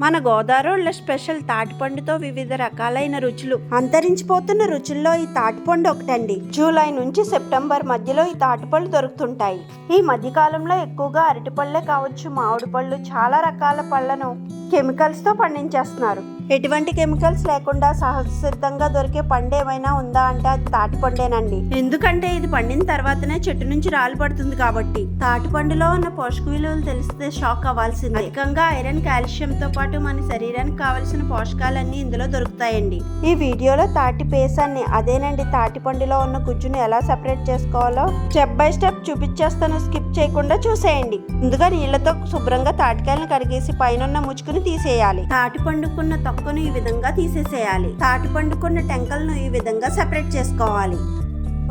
మన గోదావరిలో స్పెషల్ తాటిపండుతో వివిధ రకాలైన రుచులు. అంతరించిపోతున్న రుచుల్లో ఈ తాటిపండు ఒకటండి. జూలై నుంచి సెప్టెంబర్ మధ్యలో ఈ తాటిపళ్ళు దొరుకుతుంటాయి. ఈ మధ్యకాలంలో ఎక్కువగా అరటిపళ్ళే కావచ్చు మామిడి పళ్ళు చాలా రకాల పళ్ళను కెమికల్స్తో పండించేస్తున్నారు. ఎటువంటి కెమికల్స్ లేకుండా సహజ సిద్ధంగా దొరికే పండు ఏమైనా ఉందా అంటే అది తాటి పండేనండి. ఎందుకంటే ఇది పండిన తర్వాతనే చెట్టు నుంచి రాలి పడుతుంది కాబట్టి. తాటి పండులో ఉన్న పోషక విలువలు తెలిస్తే షాక్ అవ్వాల్సింది. అధికంగా ఐరన్ కాల్షియం తో పాటు మన శరీరానికి కావలసిన పోషకాలన్నీ ఇందులో దొరుకుతాయండి. ఈ వీడియోలో తాటి పేసాన్ని అదేనండి తాటి పండులో ఉన్న గుజ్జును ఎలా సెపరేట్ చేసుకోవాలో స్టెప్ బై స్టెప్ చూపించేస్తాను. స్కిప్ చేయకుండా చూసేయండి. ముందుగా నీళ్ళతో శుభ్రంగా తాటికాయలను కడిగేసి పైన ముచ్చుకుని తీసేయాలి. తాటి పండుకున్న తొక్కను ఈ విధంగా తీసేసేయాలి. తాటి పండుకున్న టెంకలను ఈ విధంగా సెపరేట్ చేసుకోవాలి.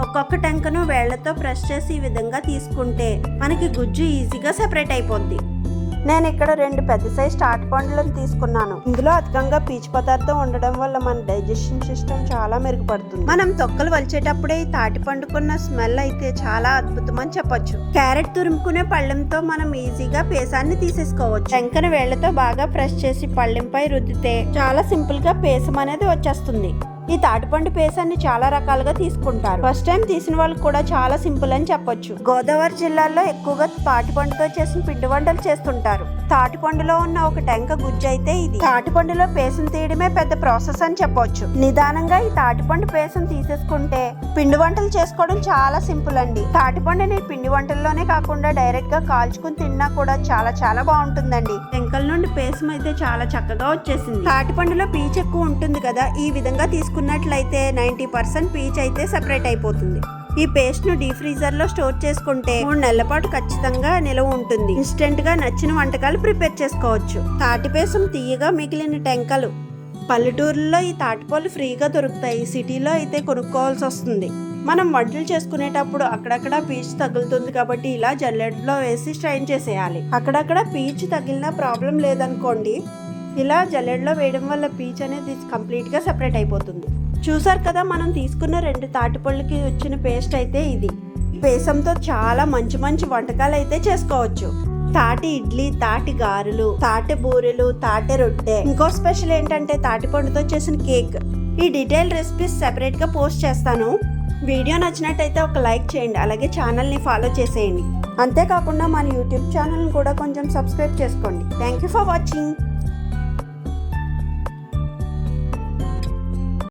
ఒక్కొక్క టెంకను వేళ్ళతో ప్రెస్ చేసి ఈ విధంగా తీసుకుంటే మనకి గుజ్జు ఈజీగా సెపరేట్ అయిపోద్ది. నేను ఇక్కడ రెండు పెద్ద సైజ్ తాటి పండ్లను తీసుకున్నాను. ఇందులో అధికంగా పీచు పదార్థం ఉండడం వల్ల మన డైజెషన్ సిస్టమ్ చాలా మెరుగుపడుతుంది. మనం తొక్కలు వలిచేటప్పుడే ఈ తాటి పండుకున్న స్మెల్ అయితే చాలా అద్భుతం అని చెప్పొచ్చు. క్యారెట్ తురుముకునే పళ్ళెంతో మనం ఈజీగా పేసాన్ని తీసేసుకోవచ్చు. వెంకన వేళ్ళతో బాగా ప్రెస్ చేసి పళ్ళెంపై రుద్దితే చాలా సింపుల్గా పేసం అనేది వచ్చేస్తుంది. ఈ తాటిపండు పేసాన్ని చాలా రకాలుగా తీసుకుంటారు. ఫస్ట్ టైం తీసిన వాళ్ళకి కూడా చాలా సింపుల్ అని చెప్పొచ్చు. గోదావరి జిల్లాలో ఎక్కువగా తాటిపండుతో చేసిన పిండి వంటలు చేస్తుంటారు. తాటిపండులో ఉన్న ఒక టెంక గుజ్జు అయితే ఇది. తాటిపండులో పేసం తీయడమే పెద్ద ప్రాసెస్ అని చెప్పొచ్చు. నిదానంగా ఈ తాటిపండు పేసం తీసేసుకుంటే పిండి వంటలు చేసుకోవడం చాలా సింపుల్ అండి. తాటిపండుని పిండి వంటల్లోనే కాకుండా డైరెక్ట్గా కాల్చుకుని తిన్నా కూడా చాలా చాలా బాగుంటుందండి. టెంకల నుండి పేసం అయితే చాలా చక్కగా వచ్చేసింది. తాటిపండులో పీచు ఎక్కువ ఉంటుంది కదా ఈ విధంగా తీసుకున్నట్లయితే నైంటీ పర్సెంట్ పీచ్ అయితే సెపరేట్ అయిపోతుంది. ఈ పేస్ట్ను డీ ఫ్రీజర్లో స్టోర్ చేసుకుంటే మూడు నెలల పాటు ఖచ్చితంగా నిలవ ఉంటుంది. ఇన్స్టెంట్గా నచ్చిన వంటకాలు ప్రిపేర్ చేసుకోవచ్చు. తాటిపేసం తీయగా మిగిలిన టెంకలు. పల్లెటూరులో ఈ తాటిపళ్ళు ఫ్రీగా దొరుకుతాయి. సిటీలో అయితే కొనుక్కోవాల్సి వస్తుంది. మనం వంటలు చేసుకునేటప్పుడు అక్కడక్కడ పీచు తగులుతుంది కాబట్టి ఇలా జల్లెడలో వేసి స్ట్రైన్ చేసేయాలి. అక్కడక్కడ పీచు తగిలిన ప్రాబ్లం లేదనుకోండి ఇలా జల్లెడలో వేయడం వల్ల పీచ్ అనేది కంప్లీట్గా సెపరేట్ అయిపోతుంది. చూసారు కదా మనం తీసుకున్న రెండు తాటిపళ్ళకి వచ్చిన పేస్ట్ అయితే ఇది. పేసంతో చాలా మంచి మంచి వంటకాలు అయితే చేసుకోవచ్చు. తాటి ఇడ్లీ తాటి గారెలు తాటి బూరెలు తాటి రొట్టె. ఇంకో స్పెషల్ ఏంటంటే తాటి పండుతో చేసిన కేక్. ఈ డీటెయిల్ రెసిపీస్ సెపరేట్గా పోస్ట్ చేస్తాను. వీడియో నచ్చినట్టయితే ఒక లైక్ చేయండి అలాగే ఛానల్ని ఫాలో చేసేయండి. అంతేకాకుండా మన యూట్యూబ్ ఛానల్ని కూడా కొంచెం సబ్స్క్రైబ్ చేసుకోండి. Thank you for watching.